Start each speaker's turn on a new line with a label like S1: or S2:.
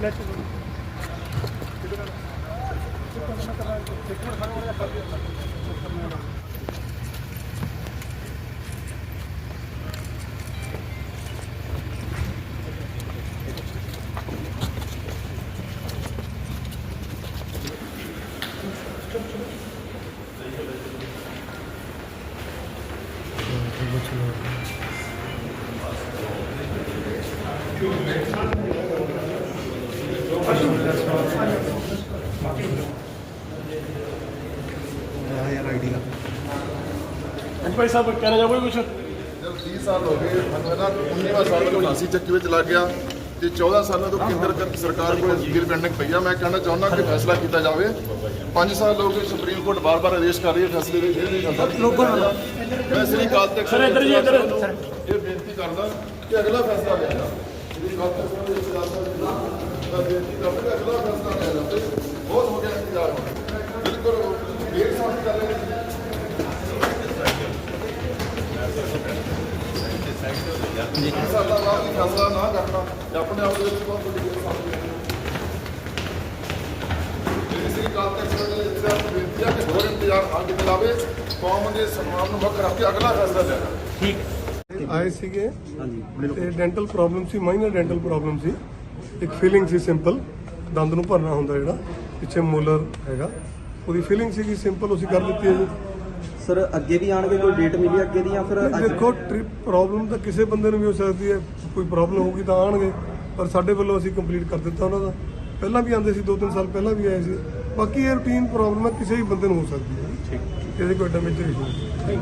S1: 이거 지금 ਹਾਂਜੀ ਭਾਈ ਸਾਹਿਬ ਕਹਿਣਾ ਚਾਹੋਗੇ ਕੁਝ
S2: ਜਦ 30 ਸਾਲ ਹੋ ਗਏ ਮੈਨੂੰ ਇਹਦਾ 19ਵਾਂ ਸਾਲ ਤੋਂ ਨਾਸੀ ਚੱਕੀ ਵਿੱਚ ਲੱਗ ਗਿਆ ਤੇ 14 ਸਾਲਾਂ ਤੋਂ ਕੇਂਦਰ ਸਰਕਾਰ ਕੋਲ ਅਪੀਲ ਪੈਂਡਿੰਗ ਪਈ ਆ। ਮੈਂ ਕਹਿਣਾ ਚਾਹੁੰਦਾ ਕਿ ਫੈਸਲਾ ਕੀਤਾ ਜਾਵੇ। 5 ਸਾਲ ਹੋ ਗਏ ਸੁਪਰੀਮ ਕੋਰਟ ਬਾਰ-ਬਾਰ ਆਦੇਸ਼ ਕਰ ਰਹੀ ਹੈ ਫੈਸਲੇ ਦੇ ਇਹ ਨਹੀਂ ਕਰਦਾ ਲੋਕਾਂ ਨੂੰ ਮੈਂ ਸ੍ਰੀ ਅਕਾਲ ਤਖਤ
S1: ਸਰ, ਇੱਧਰ ਜੀ, ਇੱਧਰ।
S2: ਇਹ ਬੇਨਤੀ ਕਰਦਾ ਕਿ ਅਗਲਾ ਫੈਸਲਾ ਲਿਆ ਜਾਵੇ। ਸ੍ਰੀ ਅਕਾਲ ਤਖਤ ਸਾਹਿਬ ਦੇ ਸਿਆਸਤ ਦਾ ਬੇਨਤੀ ਕਰਦਾ ਕਿ ਅਗਲਾ ਫੈਸਲਾ ਲਿਆ ਜਾਵੇ ਬਹੁਤ ਹੋ ਗਿਆ ਇੰਤਜ਼ਾਰ ਬਿਲਕੁਲ ਡੇਢ ਸਾਲ ਦੀ ਗੱਲ ਹੈ ਸਾਡਾ ਬਾਅਦ ਵੀ ਫੈਸਲਾ ਨਾ ਕਰਨਾ ਤੇ ਆਪਣੇ ਆਪ ਦੇ ਵਿੱਚ ਬਹੁਤ ਵੱਡੀ ਗੱਲ ਸਾਹਮਣੇ ਇਸੇ ਕਾਲ ਤੱਕ ਸਾਡੇ ਲਈ ਬੇਨਤੀ ਹੈ ਕਿ ਹੋਰ ਇੰਤਜ਼ਾਰ ਨਾ ਕੀਤਾ ਕੌਮ ਦੇ ਸਨਮਾਨ ਨੂੰ ਵੱਖ ਰੱਖ ਕੇ ਅਗਲਾ ਫੈਸਲਾ ਲੈਣਾ
S3: ਆਏ ਸੀਗੇ। ਤੇ ਡੈਂਟਲ ਪ੍ਰੋਬਲਮ ਸੀ ਮਾਈਨਰ ਡੈਂਟਲ ਪ੍ਰੋਬਲਮ ਸੀ। ਇੱਕ ਫੀਲਿੰਗ ਸੀ ਸਿੰਪਲ ਦੰਦ ਨੂੰ ਭਰਨਾ ਹੁੰਦਾ ਜਿਹੜਾ ਪਿੱਛੇ ਮੋਲਰ ਹੈਗਾ। ਉਹਦੀ ਫੀਲਿੰਗ ਸੀਗੀ ਸਿੰਪਲ ਅਸੀਂ ਕਰ ਦਿੱਤੀ ਹੈ ਜੀ।
S4: ਸਰ ਅੱਗੇ ਵੀ ਆਣਗੇ ਕੋਈ ਡੇਟ ਮਿਲੀ ਅੱਗੇ ਦੀ ਜਾਂ ਫਿਰ ਅੱਜ?
S3: ਦੇਖੋ ਟ੍ਰਿਪ ਪ੍ਰੋਬਲਮ ਤਾਂ ਕਿਸੇ ਬੰਦੇ ਨੂੰ ਵੀ ਹੋ ਸਕਦੀ ਹੈ। ਕੋਈ ਪ੍ਰੋਬਲਮ ਹੋਊਗੀ ਤਾਂ ਆਣਗੇ ਪਰ ਸਾਡੇ ਵੱਲੋਂ ਅਸੀਂ ਕੰਪਲੀਟ ਕਰ ਦਿੱਤਾ ਉਹਨਾਂ ਦਾ। ਪਹਿਲਾਂ ਵੀ ਆਉਂਦੇ ਸੀ ਦੋ ਤਿੰਨ ਸਾਲ ਪਹਿਲਾਂ ਵੀ ਆਏ ਸੀ। ਬਾਕੀ ਇਹ ਰੂਟੀਨ ਪ੍ਰੋਬਲਮ ਹੈ ਕਿਸੇ ਵੀ ਬੰਦੇ ਨੂੰ ਹੋ ਸਕਦੀ ਹੈ। ਠੀਕ। ਇਹਦੇ ਕੋਈ ਇਸ਼ੂ ਨਹੀਂ।